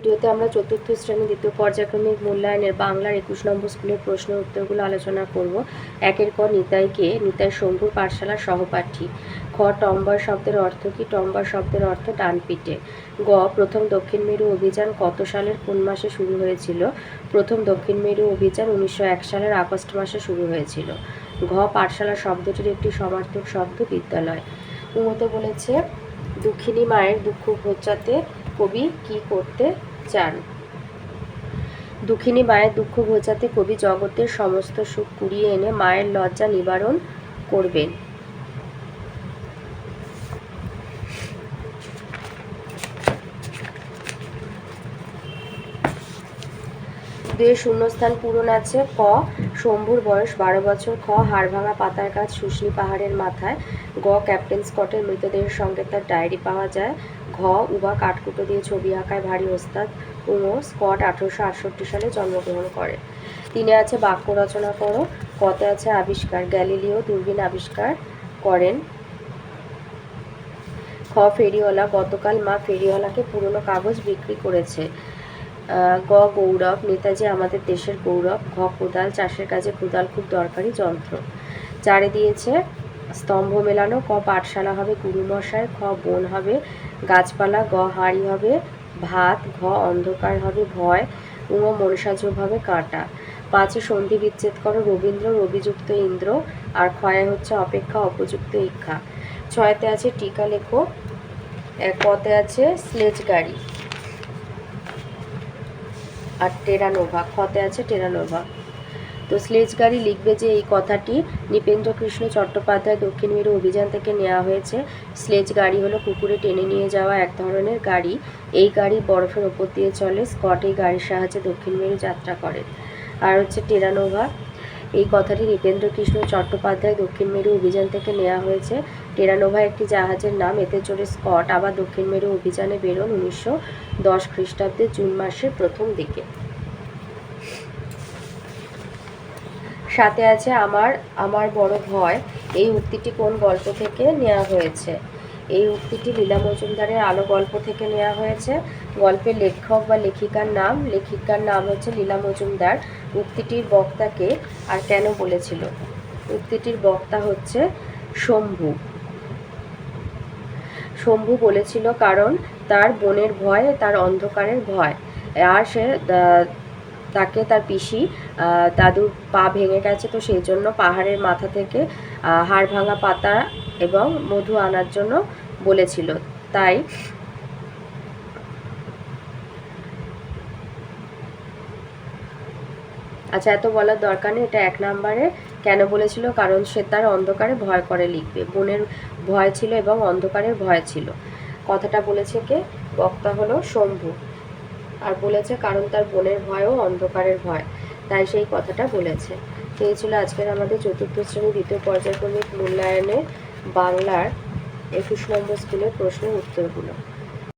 ভিডিওতে আমরা চতুর্থ শ্রেণি দ্বিতীয় পর্যায়ক্রমিক মূল্যায়নের বাংলার একুশ নম্বর স্কুলের প্রশ্ন উত্তরগুলো আলোচনা করব। একের পর নিতাইকে, নিতাই শম্ভুর পাঠশালার সহপাঠী। খ, টম্বার শব্দের অর্থ কি? টম্বার শব্দের অর্থ ডানপিটে। গ, প্রথম দক্ষিণ মেরু অভিযান কত সালের কোন মাসে শুরু হয়েছিল? প্রথম দক্ষিণ মেরু অভিযান উনিশশো এক সালের আগস্ট মাসে শুরু হয়েছিল। ঘ পাঠশালা শব্দটির একটি সমার্থক শব্দ বিদ্যালয়। উমতে বলেছে, দুঃখিনী মায়ের দুঃখ ঘোচাতে কবি কি করতে চান। দুঃখিনী মায়ের দুঃখ ঘোচাতে কবি জগতের সমস্ত সুখ কুড়িয়ে এনে মায়ের লজ্জা নিবারণ করবেন। দুয়ের শূন্যস্থান পূরণ আছে। ক, শম্ভুর বয়স বারো বছর। খ হাড়ভাঙা পাতার গাছ শুশনি পাহাড়ের মাথায়। গ, ক্যাপ্টেন স্কটের মৃতদেহের সঙ্গে তার ডায়েরি পাওয়া যায়। ঘ, উবা কাঠকুটো দিয়ে ছবি আঁকায় ভারী ওস্তাদ উমো স্কট আঠারোশো আটষট্টি সালে জন্মগ্রহণ করে। তিনে আছে বাক্য রচনা করো, কতে আছে আবিষ্কার, গ্যালিলিও দূরবীন আবিষ্কার করেন। খ ফেরিওয়ালা গতকাল মা ফেরিওয়ালাকে পুরনো কাগজ বিক্রি করেছে। গ, গৌরব, নেতাজি আমাদের দেশের গৌরব, ঘ, কোদাল, চাষের কাজে কোদাল খুব দরকারি যন্ত্র। চারে দিয়েছে স্তম্ভ মেলানো, ক পাঠশালা হবে, গুরুমশাই, খ বন হবে, গাছপালা, গ হাঁড়ি হবে, ভাত, ঘ অন্ধকার হবে, ভয় উম মনসাজব হবে, কাঁটা। পাঁচে সন্ধি বিচ্ছেদ করো, রবীন্দ্র, রবিযুক্ত ইন্দ্র, আর ক্ষয়ে হচ্ছে অপেক্ষা, অপযুক্ত ইক্ষা। ছয়তে আছে টিকা লেখো কতে আছে স্লেজ গাড়ি আর টেরানোভা খতে আছে টেরানোভা। তো স্লেজ গাড়ি লিখবে যে এই কথাটি নৃপেন্দ্র কৃষ্ণ চট্টোপাধ্যায় দক্ষিণ মেরু অভিযান থেকে নেওয়া হয়েছে। স্লেজ গাড়ি হলো পুকুরে টেনে নিয়ে যাওয়া এক ধরনের গাড়ি। এই গাড়ি বরফের ওপর দিয়ে চলে, স্কট এই গাড়ির সাহায্যে দক্ষিণ মেরু যাত্রা করে। আর হচ্ছে টেরানোভা। এই কথাটি নৃপেন্দ্র কৃষ্ণ চট্টোপাধ্যায় দক্ষিণ মেরু অভিযান থেকে নেওয়া হয়েছে। টেরানোভা একটি জাহাজের নাম, এতে চড়ে স্কট, আবার দক্ষিণ মেরু অভিযানে বেরোন উনিশশো দশ খ্রিস্টাব্দে জুন মাসের প্রথম দিকে। সাথে আছে আমার আমার বড় ভয়। এই উক্তিটি কোন গল্প থেকে নেওয়া হয়েছে? এই উক্তিটি লীলা মজুমদারের আলো গল্প থেকে নেওয়া হয়েছে। গল্পের লেখক বা লেখিকার নাম লেখিকার নাম হচ্ছে লীলা মজুমদার। উক্তিটির বক্তাকে আর কেন বলেছিল? উক্তিটির বক্তা হচ্ছে শম্ভু। শম্ভু বলেছিল কারণ তার বোনের ভয়, তার অন্ধকারের ভয়। আর সে তাকে তার পিসি দাদুর পা ভেঙে গেছে, তো সেই জন্য পাহাড়ের মাথা থেকে হাড় ভাঙা পাতা এবং মধু আনার জন্য বলেছিল। তাই আচ্ছা এত বলার দরকার নেই, এটা এক নম্বরে কেন বলেছিল? কারণ সে তার অন্ধকারে ভয় করে লিখবে। বোনের ভয় ছিল এবং অন্ধকারের ভয় ছিল। কথাটা বলেছে কে? বক্তা হলো শম্ভু। আর বলেছে কারণ তার বোনের ভয় ও অন্ধকারের ভয়। তাই সেই কথাটা বলেছে। তো এই ছিল আজকের আমাদের চতুর্থ শ্রেণি দ্বিতীয় পর্যায়ক্রমিক মূল্যায়নে বাংলার একুশ নম্বর স্কুলের প্রশ্নের উত্তরগুলো।